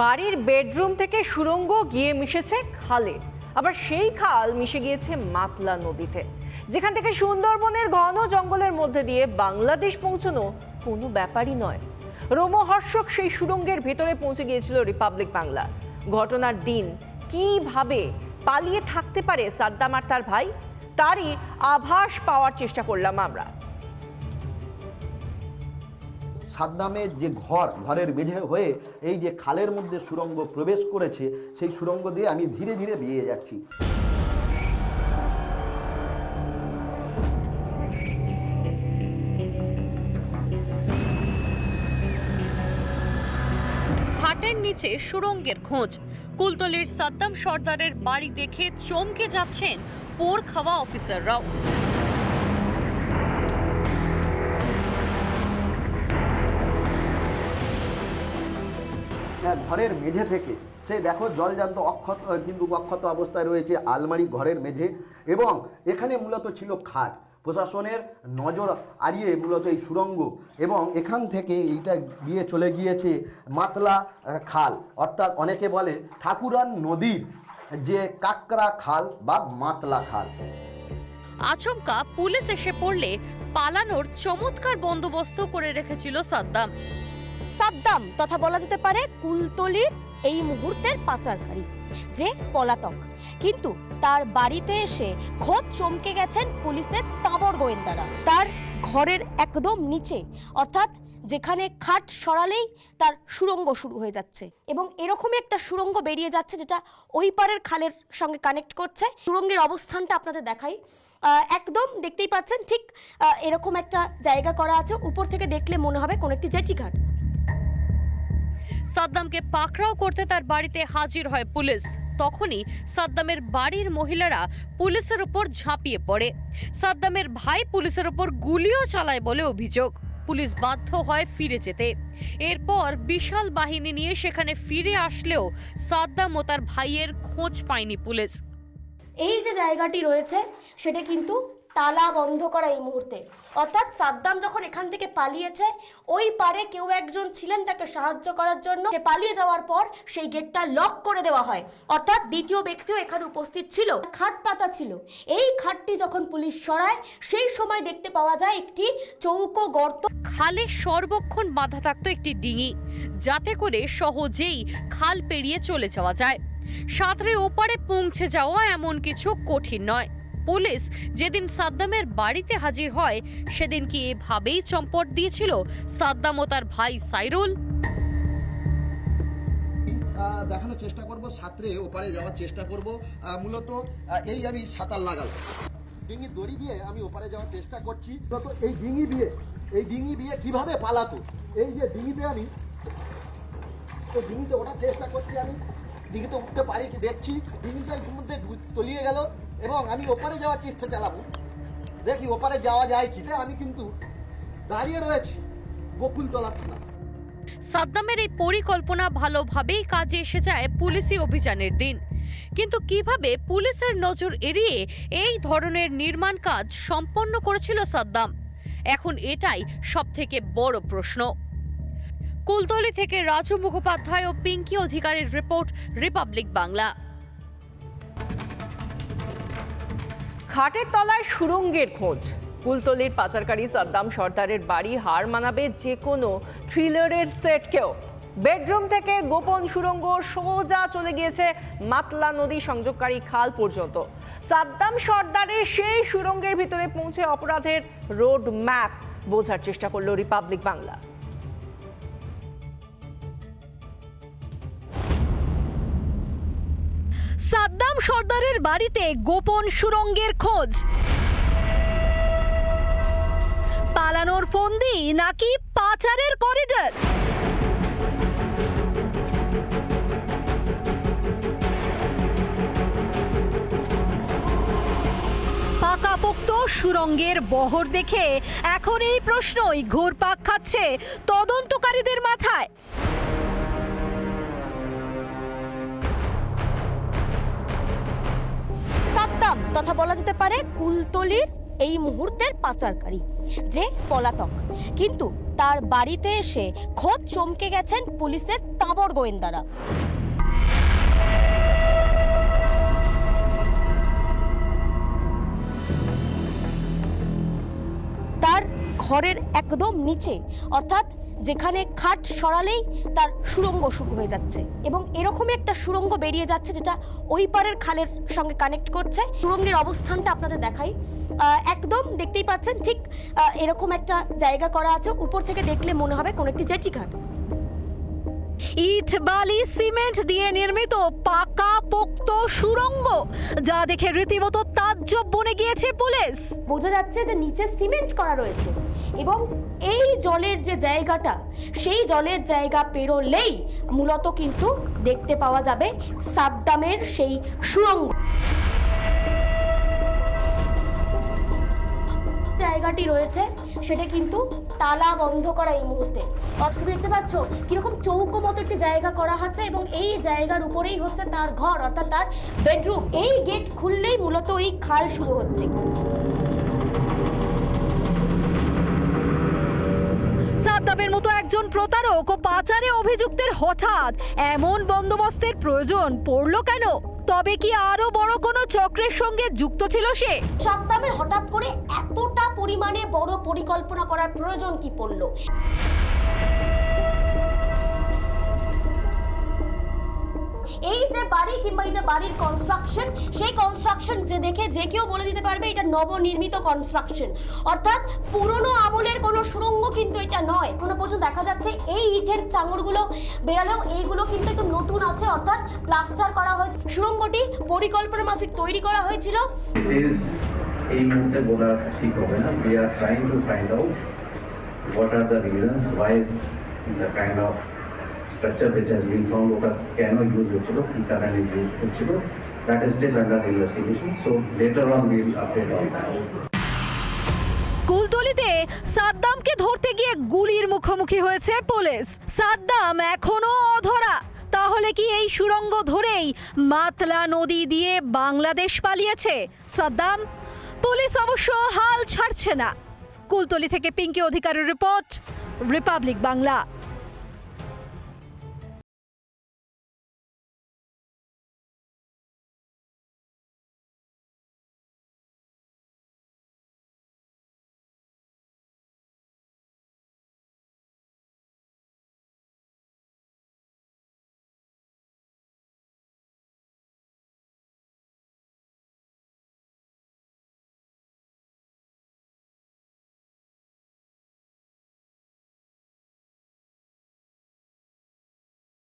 বাড়ির বেডরুম থেকে সুড়ঙ্গ গিয়ে মিশেছে খালে আবার সেই খাল মিশে গিয়েছে মাতলা নদীতে। যেখান থেকে সুন্দরবনের ঘন জঙ্গলের মধ্যে দিয়ে বাংলাদেশ পৌঁছানো কোনো ব্যাপারই নয়। রোমহর্ষক সেই সুরঙ্গের ভেতরে পৌঁছে গিয়েছিল রিপাবলিক বাংলা। ঘটনার দিন কীভাবে পালিয়ে থাকতে পারে সাদ্দাম আর তার ভাই, তারই আভাস পাওয়ার চেষ্টা করলাম আমরা। সাদ্দামের যে ঘর, ঘরের মেঝে হয়ে এই যে খালের মধ্যে সুরঙ্গ প্রবেশ করেছে, সেই সুরঙ্গ দিয়ে আমি ধীরে ধীরে বেরিয়ে যাচ্ছি। ঘাটের নিচে সুড়ঙ্গের খোঁজ। কুলতলির সাদ্দাম সর্দারের বাড়ি দেখে চমকে যাচ্ছেন পোর খাওয়া অফিসাররাও। ঘরের মেঝে থেকে। সে দেখো জল জলজান্ত অক্ষত কিন্তু অক্ষত অবস্থায় রয়েছে আলমারি ঘরের মেঝে এবং এখানে মূলত ছিল খাট। প্রশাসনের নজর আড়িয়ে মূলত এই সুরঙ্গ এবং এখান থেকে এইটা গিয়ে চলে গিয়েছে মাতলা খাল। অর্থাৎ অনেকে বলে ঠাকুরান নদীর যে কাকরা খাল বা মাতলা খাল। আচমকা পুলিশ এসে পড়লে পালানোর চমৎকার বন্দোবস্ত করে রেখেছিল সাদ্দাম। সাদ্দাম তথা বলা যেতে পারে কুলতলির এই মুহূর্তের পাচারকারী, যে পলাতক। কিন্তু তার বাড়িতে এসে খোদ চমকে গেছেন পুলিশের তাঁবর গোয়েন্দারা। তার ঘরের একদম নিচে, অর্থাৎ যেখানে খাট সরালেই তার সুড়ঙ্গ শুরু হয়ে যাচ্ছে এবং এরকমই একটা সুড়ঙ্গ বেরিয়ে যাচ্ছে যেটা ওই পারের খালের সঙ্গে কানেক্ট করছে। সুরঙ্গের অবস্থানটা আপনাদের দেখাই। একদম দেখতেই পাচ্ছেন ঠিক এরকম একটা জায়গা করা আছে। উপর থেকে দেখলে মনে হবে কোনো একটি জেটি ঘাট। সাদ্দামকে পাকড়াও করতে তার বাড়িতে হাজির হয় পুলিশ। তখনই সাদ্দামের বাড়ির মহিলারা পুলিশের উপর ঝাঁপিয়ে পড়ে। সাদ্দামের ভাই পুলিশের উপর গুলিও চালায় বলে অভিযোগ। পুলিশ বাধ্য হয় ফিরে যেতে। এরপর বিশাল বাহিনী নিয়ে সেখানে ফিরে আসলেও সাদ্দাম ও তার ভাইয়ের খোঁজ পায়নি পুলিশ। এই যে জায়গাটি রয়েছে, সেটা কিন্তু তালা বন্ধ করা এই মুহূর্তে। অর্থাৎ সাদ্দাম যখন এখান থেকে পালিয়েছে, ওই পারে কেউ একজন ছিলেন তাকে সাহায্য করার জন্য। সে পালিয়ে যাওয়ার পর সেই গেটটা লক করে দেওয়া হয়। অর্থাৎ দ্বিতীয় ব্যক্তিও এখানে উপস্থিত ছিল। খাট পাতা ছিল। এই খাটটি যখন পুলিশ সরায়, সেই সময় দেখতে পাওয়া যায় একটি চৌকো গর্ত। খালে সর্বক্ষণ বাঁধা থাকতো একটি ডিঙি, যাতে করে সহজেই খাল পেরিয়ে চলে যাওয়া যায়। সাঁতরে ওপারে পৌঁছে যাওয়া এমন কিছু কঠিন নয়। পুলিশ যেদিন সাদ্দামের বাড়িতে হাজির হয়, সেদিন কি এভাবেই চম্পট দিয়েছিল? সাদ্দাম ও তার ভাই সাইরুল? দেখানোর চেষ্টা করব, সাঁতরে ওপারে যাওয়ার চেষ্টা করব। মূলত এই আমি সাঁতার লাগাল ডিঙি দড়ি দিয়ে আমি ওপারে যাওয়ার চেষ্টা করছি। মূলত এই ডিঙি দিয়ে, এই ডিঙি দিয়ে কীভাবে পালাতো? এই যে ডিঙিতে আমি, এই ডিঙিতে ওঠার চেষ্টা করছি আমি। ডিঙিতে উঠতে পারি কি দেখছি? ডিঙিটা ইতিমধ্যে তলিয়ে গেল। এবং আমি ওপারে যাওয়ার চেষ্টা চালাবো। দেখি ওপারে যাওয়া যায় কি আমি কিন্তু দাঁড়িয়ে রয়েছি বকুলতলা থানা সাদ্দামের এই পরিকল্পনা ভালোভাবেই কাজে এসে যায় পুলিশি অভিযানের দিন। কিন্তু কীভাবে পুলিশের নজর এড়িয়ে এই ধরনের নির্মাণ কাজ সম্পন্ন করেছিল সাদ্দাম? এখন এটাই সবথেকে বড় প্রশ্ন। কুলতলি থেকে রাজু মুখোপাধ্যায় ও পিঙ্কি অধিকারীর রিপোর্ট রিপাবলিক বাংলা। খাটের তলায় সুরঙ্গের খোঁজ। কুলতলির পাচারকারী সাদ্দাম সর্দারের বাড়ি হার মানাবে যে কোনো থ্রিলারের সেটকেও। বেডরুম থেকে গোপন সুরঙ্গ সোজা চলে গিয়েছে মাতলা নদী সংযোগকারী খাল পর্যন্ত। সাদ্দাম সর্দারের সেই সুরঙ্গের ভিতরে পৌঁছে অপরাধের রোড ম্যাপ বোঝার চেষ্টা করল রিপাবলিক বাংলা। সাদ্দাম সর্দারের বাড়িতে গোপন সুরঙ্গের খোঁজ। পালানোর ফন্দি নাকি পাচারের করিডর? পাকাপোক্ত সুরঙ্গের বহর দেখে এখন এই প্রশ্নই ঘুরপাক খাচ্ছে তদন্তকারীদের মাথায়। তথা বলা যেতে পারে কুলতলির এই মুহূর্তের পাচারকারী, যে পলাতক। কিন্তু তার বাড়িতে এসে খোদ চমকে গেছেন পুলিশের তাঁবর গোয়েন্দারা। তার ঘরের একদম নিচে, অর্থাৎ যেখানে খাট সরালেই তার সুড়ঙ্গ শুরু হয়ে যাচ্ছে এবং এরকমই একটা সুড়ঙ্গ বেরিয়ে যাচ্ছে যেটা ওই পারের খালের সঙ্গে কানেক্ট করছে। সুড়ঙ্গের অবস্থানটা আপনাদের দেখাই। একদম দেখতেই পাচ্ছেন ঠিক এরকম একটা জায়গা করা আছে। উপর থেকে দেখলে মনে হবে কোনো একটি জেটি ঘাট। ইট, বালি, সিমেন্ট দিয়ে নির্মিত পাকা পোক্ত সুড়ঙ্গ যা দেখে রীতিমতো তাজ্জব বনে গিয়েছে পুলিশ। বোঝা যাচ্ছে যে নিচে সিমেন্ট করা রয়েছে এবং এই জলের যে জায়গাটা, সেই জলের জায়গা পেরোলেই মূলত কিন্তু দেখতে পাওয়া যাবে সাদ্দামের সেই সুড়ঙ্গ জায়গাটি রয়েছে, সেটা কিন্তু তালা বন্ধ করা এই মুহূর্তে। অর্থাৎ দেখতে পাচ্ছ কীরকম চৌকো মতো একটি জায়গা করা হচ্ছে এবং এই জায়গার উপরেই হচ্ছে তার ঘর অর্থাৎ তার বেডরুম এই গেট খুললেই মূলত এই খাল শুরু হচ্ছে। সাদ্দামের মতো একজন প্রতারক ও পাচারে অভিযুক্তের হঠাৎ এমন বন্দোবস্তের প্রয়োজন পড়ল কেন? তবে কি আরও বড় কোনো চক্রের সঙ্গে যুক্ত ছিল সে? সাদ্দামের হঠাৎ করে এতটা পরিমাণে বড় পরিকল্পনা করার প্রয়োজন কি পড়ল? এই যে বাড়ি কিংবা এই যে বাড়ির কনস্ট্রাকশন সেই কনস্ট্রাকশন যে দেখে যে কেউ বলে দিতে পারবে এটা নবনির্মিত কনস্ট্রাকশন অর্থাৎ পুরনো আমলের কোনো সুড়ঙ্গ কিন্তু এটা নয়। কোনো পর্যন্ত দেখা যাচ্ছে এই ইটের চাঙড়গুলো বেরালেও এইগুলো কিন্তু একটু নতুন আছে, অর্থাৎ প্লাস্টার করা হয়েছে। সুড়ঙ্গটি পরিকল্পনা মাফিক তৈরি করা হয়েছিল। এই মুহূর্তে বলা ঠিক হবে না। We are trying to find out what are the reasons why the kind of structure which has been found ওটা কেন ইউজ হচ্ছিল, কী কারণে ইউজ হচ্ছিল that is still under investigation so later on will update on that কুলতলিতে সাদ্দামকে ধরতে গিয়ে গুলির মুখোমুখি হয়েছে পুলিশ। সাদ্দাম এখনও অধরা। তাহলে কি এই সুড়ঙ্গ ধরেই মাতলা নদী দিয়ে বাংলাদেশ পালিয়েছে? সাদ্দাম? পুলিশ অবশ্য হাল ছাড়ছে না। কুলতলি থেকে পিঙ্কি অধিকারের রিপোর্ট রিপাবলিক বাংলা।